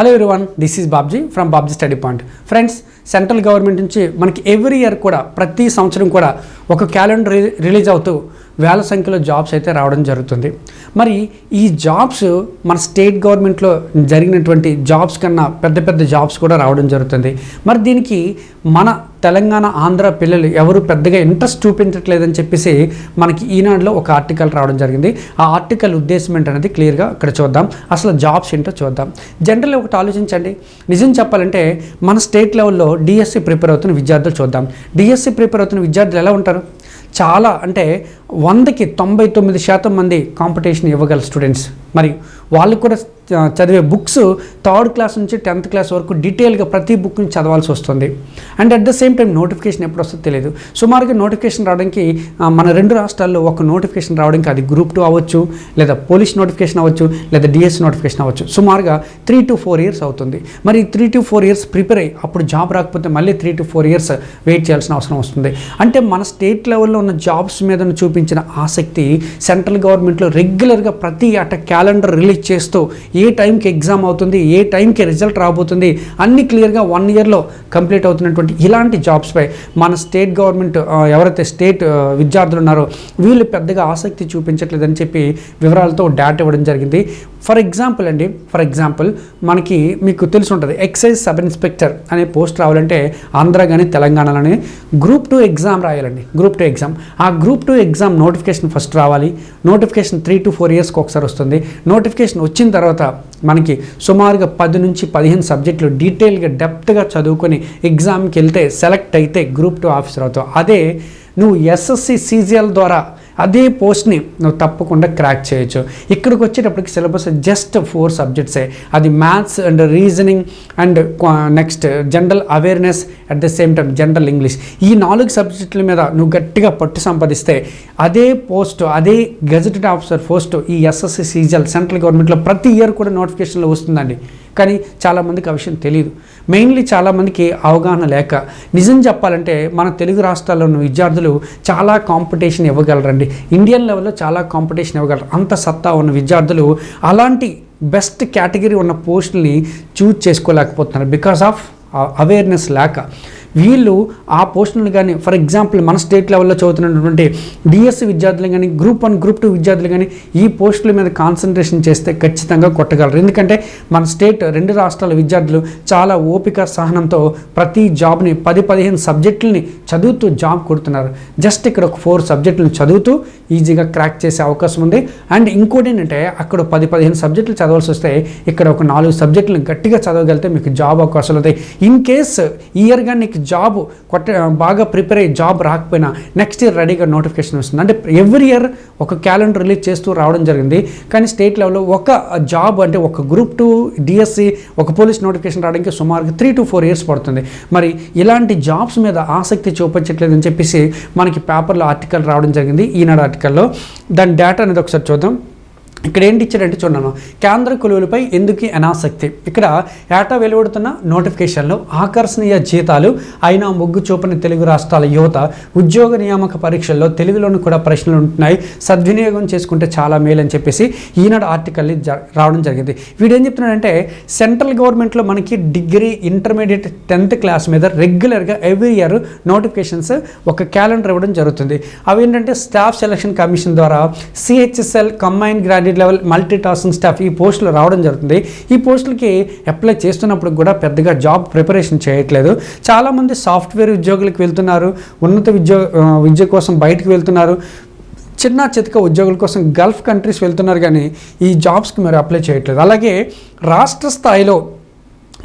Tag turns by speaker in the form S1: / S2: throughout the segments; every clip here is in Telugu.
S1: Hello one this is Babji from Babji study point friends central government నుంచి మనకి ఎవ్రీ ఇయర్ కూడా ప్రతి సంవత్సరం కూడా ఒక క్యాలెండర్ రిలీజ్ అవుతూ వేల సంఖ్యలో జాబ్స్ అయితే రావడం జరుగుతుంది. మరి ఈ జాబ్స్ మన స్టేట్ గవర్నమెంట్లో జరిగినటువంటి జాబ్స్ కన్నా పెద్ద పెద్ద జాబ్స్ కూడా రావడం జరుగుతుంది. మరి దీనికి మన తెలంగాణ ఆంధ్ర పిల్లలు ఎవరు పెద్దగా ఇంట్రెస్ట్ చూపించట్లేదని చెప్పేసి మనకి ఈనాడులో ఒక ఆర్టికల్ రావడం జరిగింది. ఆ ఆర్టికల్ ఉద్దేశం ఏంటనేది క్లియర్గా ఇక్కడ చూద్దాం. అసలు జాబ్స్ ఏంటో చూద్దాం. జనరల్ ఒకటి ఆలోచించండి. నిజం చెప్పాలంటే మన స్టేట్ లెవెల్లో డిఎస్సి ప్రిపేర్ అవుతున్న విద్యార్థులు చూద్దాం. డిఎస్సి ప్రిపేర్ అవుతున్న విద్యార్థులు ఎలా ఉంటారు? చాలా అంటే వందకి తొంభై తొమ్మిది శాతం మంది కాంపిటీషన్ ఇవ్వగల స్టూడెంట్స్. మరి వాళ్ళు కూడా చదివే బుక్స్ థర్డ్ క్లాస్ నుంచి టెన్త్ క్లాస్ వరకు డీటెయిల్గా ప్రతి బుక్ని చదవాల్సి వస్తుంది. And at the same time notification ఎప్పుడు వస్తుందో తెలియదు సుమారుగా నోటిఫికేషన్ రావడానికి మన రెండు రాష్ట్రాల్లో ఒక నోటిఫికేషన్ రావడానికి అది గ్రూప్ టూ అవ్వచ్చు లేదా పోలీస్ నోటిఫికేషన్ అవ్వచ్చు లేదా డిఎస్ నోటిఫికేషన్ అవ్వచ్చు. సుమారుగా త్రీ టు ఫోర్ ఇయర్స్ అవుతుంది. మరి three to four years prepare అయ్యి అప్పుడు జాబ్ రాకపోతే మళ్ళీ three to four years wait చేయాల్సిన అవసరం వస్తుంది. అంటే మన స్టేట్ లెవెల్లో ఉన్న జాబ్స్ మీద చూపించిన ఆసక్తి సెంట్రల్ గవర్నమెంట్లో రెగ్యులర్గా ప్రతి అట క్యాలెండర్ రిలీజ్ చేస్తూ ఏ టైంకి ఎగ్జామ్ అవుతుంది ఏ టైంకి రిజల్ట్ రాబోతుంది అన్ని క్లియర్గా వన్ ఇయర్లో కంప్లీట్ అవుతున్నటువంటి ఇలాంటి జాబ్స్పై మన స్టేట్ గవర్నమెంట్ ఎవరైతే స్టేట్ విద్యార్థులు ఉన్నారో వీళ్ళు పెద్దగా ఆసక్తి చూపించట్లేదని చెప్పి వివరాలతో డేటా ఇవ్వడం జరిగింది. ఫర్ ఎగ్జాంపుల్ అండి ఫర్ ఎగ్జాంపుల్ మనకి మీకు తెలిసి ఉంటుంది ఎక్సైజ్ సబ్ ఇన్స్పెక్టర్ అనే పోస్ట్ రావాలంటే ఆంధ్ర కానీ తెలంగాణలోనే గ్రూప్ టూ ఎగ్జామ్ రాయాలండి గ్రూప్ టూ ఎగ్జామ్ ఆ group two exam notification first రావాలి నోటిఫికేషన్ త్రీ టు ఫోర్ ఇయర్స్కి ఒకసారి వస్తుంది. నోటిఫికేషన్ వచ్చిన తర్వాత మనకి సుమారుగా పది నుంచి పదిహేను సబ్జెక్టులు డీటెయిల్గా డెప్త్గా చదువుకొని ఎగ్జామ్కి వెళ్తే సెలెక్ట్ అయితే గ్రూప్ టూ ఆఫీసర్ అవుతావు. అదే నువ్వు ఎస్ఎస్సి సీజీఎల్ ద్వారా అదే పోస్ట్ని నువ్వు తప్పకుండా క్రాక్ చేయొచ్చు. ఇక్కడికి వచ్చేటప్పటికి సిలబస్ జస్ట్ ఫోర్ సబ్జెక్ట్సే అది maths and reasoning and next general awareness at the same time general English ఈ నాలుగు సబ్జెక్టుల మీద నువ్వు గట్టిగా పట్టు సంపాదిస్తే అదే పోస్ట్ అదే గెజెటెడ్ ఆఫీసర్ పోస్ట్ ఈ ఎస్ఎస్సి సీజల్ సెంట్రల్ గవర్నమెంట్లో ప్రతి ఇయర్ కూడా నోటిఫికేషన్లో వస్తుందండి. కానీ చాలామందికి ఆ విషయం తెలియదు మెయిన్లీ చాలామందికి అవగాహన లేక. నిజం చెప్పాలంటే మన తెలుగు రాష్ట్రాల్లో ఉన్న విద్యార్థులు చాలా కాంపిటీషన్ ఇవ్వగలరండి. ఇండియన్ లెవెల్లో చాలా కాంపిటీషన్ ఇవ్వగలరు. అంత సత్తా ఉన్న విద్యార్థులు అలాంటి బెస్ట్ కేటగిరీ ఉన్న పోస్టుల్ని చూజ్ చేసుకోలేకపోతున్నారు. బికాస్ ఆఫ్ అవేర్నెస్ లేక. వీళ్ళు ఆ పోస్టులను కానీ ఫర్ ఎగ్జాంపుల్ మన స్టేట్ లెవెల్లో చదువుతున్నటువంటి డిఎస్సి విద్యార్థులు కానీ గ్రూప్ వన్ గ్రూప్ టూ విద్యార్థులు కానీ ఈ పోస్టుల మీద కాన్సన్ట్రేషన్ చేస్తే ఖచ్చితంగా కొట్టగలరు. ఎందుకంటే మన స్టేట్ రెండు రాష్ట్రాల విద్యార్థులు చాలా ఓపిక సహనంతో ప్రతి జాబ్ని పది పదిహేను సబ్జెక్టులని చదువుతూ జాబ్ కొడుతున్నారు. జస్ట్ ఇక్కడ ఒక ఫోర్ సబ్జెక్టులను చదువుతూ ఈజీగా క్రాక్ చేసే అవకాశం ఉంది. అండ్ ఇంకోటి ఏంటంటే అక్కడ పది పదిహేను సబ్జెక్టులు చదవాల్సి వస్తే ఇక్కడ ఒక నాలుగు సబ్జెక్టులను గట్టిగా చదవగలిగితే మీకు జాబ్ అవకాశాలు అవుతాయి ఇన్ కేస్ ఇయర్గా నీకు జాబ్ కొట్ట బాగా ప్రిపేర్ అయ్యి జాబ్ రాకపోయినా నెక్స్ట్ ఇయర్ రెడీగా నోటిఫికేషన్ వస్తుంది. అంటే ఎవ్రీ ఇయర్ ఒక క్యాలెండర్ రిలీజ్ చేస్తూ రావడం జరిగింది. కానీ స్టేట్ లెవెల్లో ఒక జాబ్ అంటే ఒక గ్రూప్ టూ డిఎస్సి ఒక పోలీస్ నోటిఫికేషన్ రావడానికి సుమారుగా త్రీ టు ఫోర్ ఇయర్స్ పడుతుంది. మరి ఇలాంటి జాబ్స్ మీద ఆసక్తి చూపించట్లేదని చెప్పేసి మనకి పేపర్లో ఆర్టికల్ రావడం జరిగింది. ఈనాడు ఆర్టికల్లో దాని డేటా అనేది ఒకసారి చూద్దాం. ఇక్కడ ఏంటి ఇచ్చారంటే చూడండి కేంద్ర కొలువులపై ఎందుకు అనాసక్తి? ఇక్కడ ఏటా వెలువడుతున్న నోటిఫికేషన్లో ఆకర్షణీయ జీతాలు అయినా మొగ్గు చూపని తెలుగు రాష్ట్రాల యువత ఉద్యోగ నియామక పరీక్షల్లో తెలుగులోనూ కూడా ప్రశ్నలు ఉంటున్నాయి. సద్వినియోగం చేసుకుంటే చాలా మేలు అని చెప్పేసి ఈనాడు ఆర్టికల్ని రావడం జరిగింది. వీడు ఏం చెప్తున్నాడంటే సెంట్రల్ గవర్నమెంట్లో మనకి డిగ్రీ ఇంటర్మీడియట్ టెన్త్ క్లాస్ మీద రెగ్యులర్గా ఎవ్రీ ఇయర్ నోటిఫికేషన్స్ ఒక క్యాలెండర్ ఇవ్వడం జరుగుతుంది. అవి ఏంటంటే స్టాఫ్ సెలక్షన్ కమిషన్ ద్వారా CHSL combine graduate level multi tasking staff ఈ పోస్టులు రావడం జరుగుతుంది. ఈ పోస్టులకి అప్లై చేస్తున్నప్పుడు కూడా పెద్దగా జాబ్ ప్రిపరేషన్ చేయట్లేదు. చాలామంది సాఫ్ట్వేర్ ఉద్యోగులకు వెళ్తున్నారు. ఉన్నత విద్యో విద్య కోసం బయటకు వెళ్తున్నారు. చిన్న చితక ఉద్యోగుల కోసం గల్ఫ్ కంట్రీస్ వెళ్తున్నారు కానీ ఈ జాబ్స్కి మీరు అప్లై చేయట్లేదు. అలాగే రాష్ట్ర స్థాయిలో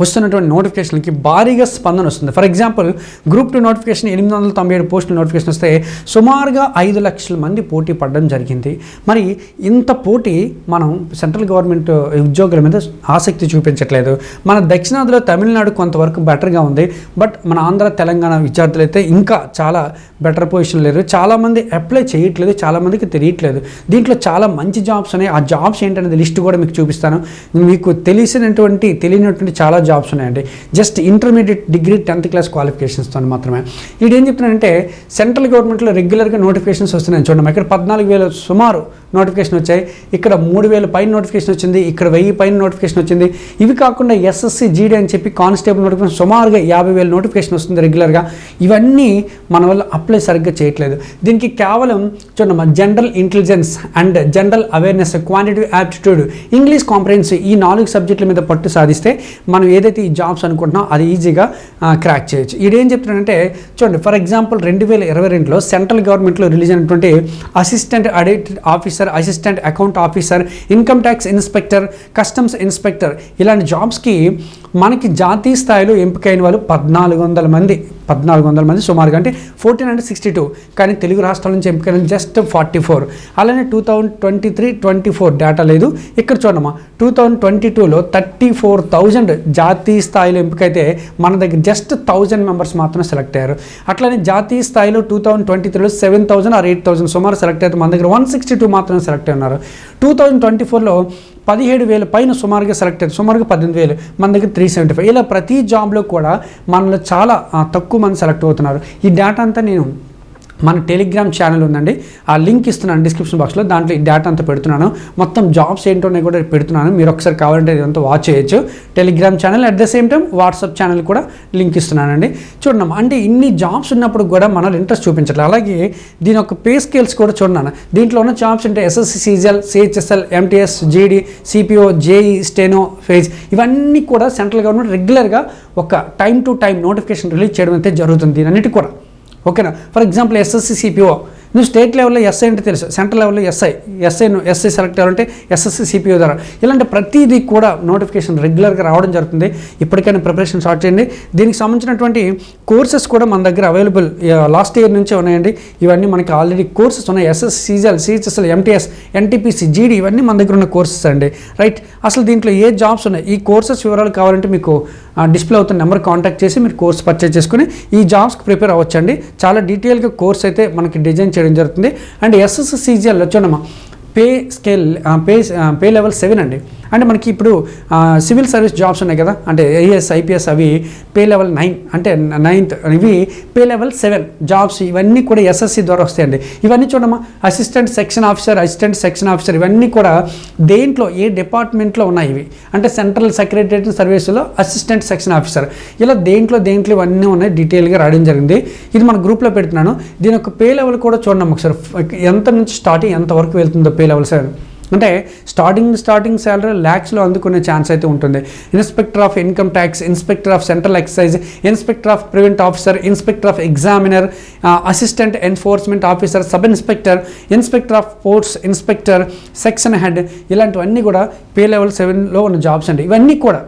S1: వస్తున్నటువంటి నోటిఫికేషన్కి భారీగా స్పందన వస్తుంది. For example group two notification ఎనిమిది వందల తొంభై ఏడు పోస్టుల నోటిఫికేషన్ వస్తే సుమారుగా ఐదు లక్షల మంది పోటీ పడడం జరిగింది. మరి ఇంత పోటీ మనం సెంట్రల్ గవర్నమెంట్ ఉద్యోగుల మీద ఆసక్తి చూపించట్లేదు. మన దక్షిణాదిలో తమిళనాడు కొంతవరకు బెటర్గా ఉంది. బట్ మన ఆంధ్ర తెలంగాణ విద్యార్థులు అయితే ఇంకా చాలా బెటర్ పొజిషన్ లేరు. చాలామంది అప్లై చేయట్లేదు చాలామందికి తెలియట్లేదు. దీంట్లో చాలా మంచి జాబ్స్ ఉన్నాయి. ఆ జాబ్స్ ఏంటనేది లిస్ట్ కూడా మీకు చూపిస్తాను. మీకు తెలిసినటువంటి తెలియనటువంటి చాలా జాబ్స్ ఉన్నాయండి. Just intermediate degree tenth class క్వాలిఫికేషన్స్తో మాత్రమే. ఇది ఏం చెప్తున్నానంటే సెంట్రల్ గవర్నమెంట్లో రెగ్యులర్గా నోటిఫికేషన్స్ వస్తున్నాయి. చూడండి ఇక్కడ పద్నాలుగు వేల సుమారు నోటిఫికేషన్ వచ్చాయి. ఇక్కడ మూడు వేల పైన నోటిఫికేషన్ వచ్చింది. ఇక్కడ వెయ్యి పైన నోటిఫికేషన్ వచ్చింది. ఇవి కాకుండా ఎస్ఎస్సి జీడీ అని చెప్పి కానిస్టేబుల్ నోటిఫికేషన్ సుమారుగా యాభై వేల నోటిఫికేషన్ వస్తుంది రెగ్యులర్గా ఇవన్నీ మన వల్ల అప్లై సరిగ్గా చేయట్లేదు. దీనికి కేవలం చూడమ్మా general intelligence and general awareness quantitative aptitude English comprehension ఈ నాలుగు సబ్జెక్టుల మీద పట్టు సాధిస్తే మనం ఏదైతే ఈ జాబ్స్ అనుకుంటున్నా అది ఈజీగా క్రాక్ చేయొచ్చు. ఇదేం చెప్తున్నానంటే చూడండి ఫర్ ఎగ్జాంపుల్ రెండు వేల ఇరవై రెండులో సెంట్రల్ గవర్నమెంట్లో రిలీజ్ అయినటువంటి assistant audit officer assistant account officer income tax inspector customs inspector ఇలాంటి జాబ్స్కి మనకి జాతీయ స్థాయిలో ఎంపికైన వాళ్ళు పద్నాలుగు వందల మంది. పద్నాలుగు వందల మంది సుమారుగా అంటే ఫోర్టీన్ హండ్రెడ్ సిక్స్టీ టూ కానీ తెలుగు రాష్ట్రాల నుంచి ఎంపికైన జస్ట్ ఫార్టీ ఫోర్ అలానే two thousand twenty three twenty four data లేదు. ఇక్కడ చూడమ్మా టూ థౌజండ్ ట్వంటీ టూలో థర్టీ ఫోర్ థౌజండ్ జాతీయ స్థాయిలో ఎంపికైతే మన దగ్గర జస్ట్ థౌజండ్ మెంబర్స్ మాత్రం సెలెక్ట్ అయ్యారు. అట్లానే జాతీయ స్థాయిలో టూ థౌజండ్ ట్వంటీ త్రీలో seven thousand or eight thousand సుమారు సెలెక్ట్ అయితే మన దగ్గర వన్ సిక్స్టీ టూ మాత్రమే సెలెక్ట్ అయి ఉన్నారు టూ థౌజండ్ ట్వంటీ ఫోర్లో పదిహేడు వేల పైన సుమారుగా సెలెక్ట్ అయ్యారు సుమారుగా పద్దెనిమిది వేలు. మన దగ్గర త్రీ సెవెంటీ ఫైవ్ ఇలా ప్రతి జాబ్లో కూడా మనలో చాలా తక్కువ మంది సెలెక్ట్ అవుతున్నారు. ఈ డేటా అంతా నేను మన టెలిగ్రామ్ ఛానల్ ఉందండి. ఆ లింక్ ఇస్తున్నాను డిస్క్రిప్షన్ బాక్స్లో దాంట్లో ఈ డేటా అంతా పెడుతున్నాను. మొత్తం జాబ్స్ ఏంటో నేను కూడా పెడుతున్నాను. మీరు ఒకసారి కావాలంటే ఇదంతా వాచ్ చేయొచ్చు. Telegram channel at the same time WhatsApp channel కూడా లింక్ ఇస్తున్నానండి. చూడమ్మా అంటే ఇన్ని జాబ్స్ ఉన్నప్పుడు కూడా మనల్ని ఇంట్రెస్ట్ చూపించట్లేదు అలాగే దీని యొక్క పే స్కేల్స్ కూడా చూడన్నాను దీంట్లో ఉన్న జాబ్స్ అంటే SSC CGL CHSL MTS GD CPO JE steno phase ఇవన్నీ కూడా సెంట్రల్ గవర్నమెంట్ రెగ్యులర్గా ఒక time to time notification release చేయడం అయితే జరుగుతుంది. దీని అన్నిటి కూడా. ఓకేనా? ఫర్ ఎగ్జాంపుల్ ఎస్ఎస్సి సిపిఓ నువ్వు స్టేట్ లెవెల్లో ఎస్ఐ అంటే తెలుసు. సెంట్రల్ లెవెల్లో ఎస్ఐ ఎస్ఐ ఎస్ఐ సెలెక్ట్ అవ్వాలంటే ఎస్ఎస్సి సిపిఓ ద్వారా. ఇలాంటి ప్రతిదీ కూడా నోటిఫికేషన్ రెగ్యులర్గా రావడం జరుగుతుంది. ఇప్పటికైనా ప్రిపరేషన్ స్టార్ట్ చేయండి. దీనికి సంబంధించినటువంటి కోర్సెస్ కూడా మన దగ్గర అవైలబుల్ లాస్ట్ ఇయర్ నుంచే ఉన్నాయండి. ఇవన్నీ మనకి ఆల్రెడీ కోర్సెస్ ఉన్నాయి. SS CGL CHSL MTS NTPC GD ఇవన్నీ మన దగ్గర ఉన్న కోర్సెస్ అండి. రైట్ అసలు దీంట్లో ఏ జాబ్స్ ఉన్నాయి? ఈ కోర్సెస్ వివరాలు కావాలంటే మీకు డిస్ప్లే అవుతున్న నెంబర్ కాంటాక్ట్ చేసి మీరు కోర్స్ పర్చేజ్ చేసుకుని ఈ జాబ్స్కి ప్రిపేర్ అవ్వచ్చండి. చాలా డీటెయిల్గా కోర్స్ అయితే మనకి డిజైన్ చేయడం జరుగుతుంది. And SS వచ్చండమ్మా pay scale pay pay level seven అండి. అంటే మనకి ఇప్పుడు సివిల్ సర్వీస్ జాబ్స్ ఉన్నాయి కదా అంటే ఏఎస్ ఐపీఎస్ అవి పే లెవెల్ నైన్ అంటే నైన్త్ ఇవి పే లెవెల్ సెవెన్ జాబ్స్ ఇవన్నీ కూడా ఎస్ఎస్సి ద్వారా వస్తాయండి. ఇవన్నీ చూడమ్మా assistant section officer assistant section officer ఇవన్నీ కూడా దేంట్లో ఏ డిపార్ట్మెంట్లో ఉన్నాయి ఇవి? అంటే సెంట్రల్ సెక్రటరియట్ సర్వీసులో అసిస్టెంట్ సెక్షన్ ఆఫీసర్. ఇలా దేంట్లో దేంట్లో ఇవన్నీ ఉన్నాయి డీటెయిల్గా రాయడం జరిగింది. ఇది మన గ్రూప్లో పెడుతున్నాను. దీని యొక్క పే లెవెల్ కూడా చూడండి ఒకసారి. ఎంత నుంచి స్టార్టింగ్ ఎంత వరకు వెళ్తుందో పే లెవెల్ సార్ అంటే స్టార్టింగ్ స్టార్టింగ్ శాలరీ ల్యాక్స్లో అందుకునే ఛాన్స్ అయితే ఉంటుంది. Inspector of income tax inspector of central excise inspector of prevent officer inspector of examiner assistant enforcement officer sub inspector inspector of ports inspector section head ఇలాంటివన్నీ కూడా పే లెవెల్ సెవెన్లో ఉన్న జాబ్స్ అండి. ఇవన్నీ కూడా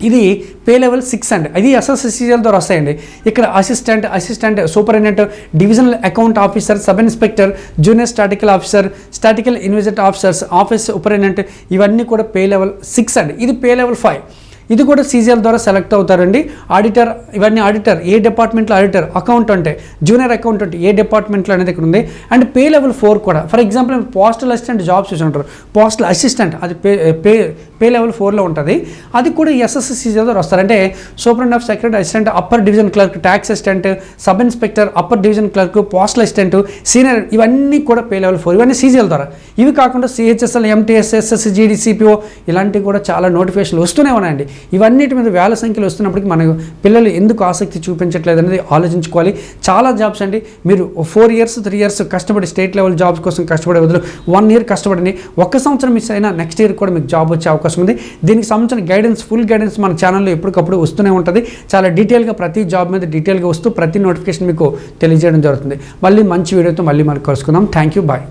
S1: ఇది పే లెవెల్ సిక్స్ అండ్. ఇది ఎస్ఎస్ఎస్సీఎల్ ద్వారా వస్తాయండి. ఇక్కడ assistant assistant superintendent divisional account officer sub inspector junior statistical officer statistical invest officers office superintendent ఇవన్నీ కూడా పే లెవెల్ సిక్స్ అండ్. ఇది పే లెవెల్ ఫైవ్ ఇది కూడా సీజీఎల్ ద్వారా సెలెక్ట్ అవుతారండి. ఆడిటర్ ఇవన్నీ ఆడిటర్ ఏ డిపార్ట్మెంట్లో ఆడిటర్? అకౌంట్ అంటే జూనియర్ అకౌంట్ అంటే ఏ డిపార్ట్మెంట్లో అనేది ఇక్కడ ఉంది. అండ్ పే లెవెల్ ఫోర్ కూడా. For example postal assistant jobs చూసి ఉంటారు పోస్టల్ అసిస్టెంట్ అది పే పే పే లెవెల్ ఫోర్లో ఉంటుంది. అది కూడా ఎస్ఎస్సి సీజీఎల్ ద్వారా వస్తారు. అంటే superintendent of secretary assistant upper division clerk tax assistant sub inspector upper division clerk postal assistant senior ఇవన్నీ కూడా పే లెవెల్ ఫోర్. ఇవన్నీ సీజీఎల్ ద్వారా. ఇవి కాకుండా సిహెచ్ఎస్ఎల్ ఎంటీఎస్ ఎస్ఎస్ ఇలాంటివి కూడా చాలా నోటిఫికేషన్లు వస్తూనే ఉన్నాయండి. ఇవన్నిటి మీద వేల సంఖ్యలో వస్తున్నప్పటికీ మన పిల్లలు ఎందుకు ఆసక్తి చూపించట్లేదు అనేది ఆలోచించుకోవాలి. చాలా జాబ్స్ అండి. మీరు ఫోర్ ఇయర్స్ త్రీ ఇయర్స్ కష్టపడి స్టేట్ లెవెల్ జాబ్స్ కోసం కష్టపడే బదులు వన్ ఇయర్ కష్టపడండి ఒక్క సంవత్సరం మిస్ అయినా నెక్స్ట్ ఇయర్ కూడా మీకు జాబ్ వచ్చే అవకాశం ఉంది. దీనికి సంబంధించిన గైడెన్స్ ఫుల్ గైడెన్స్ మన ఛానల్లో ఎప్పటికప్పుడు వస్తూనే ఉంటుంది. చాలా డీటెయిల్గా ప్రతి జాబ్ మీద డీటెయిల్గా వస్తూ ప్రతి నోటిఫికేషన్ మీకు తెలియజేయడం జరుగుతుంది. మళ్ళీ మంచి వీడియోతో మళ్ళీ మనం కలుసుకుందాం. Thank you bye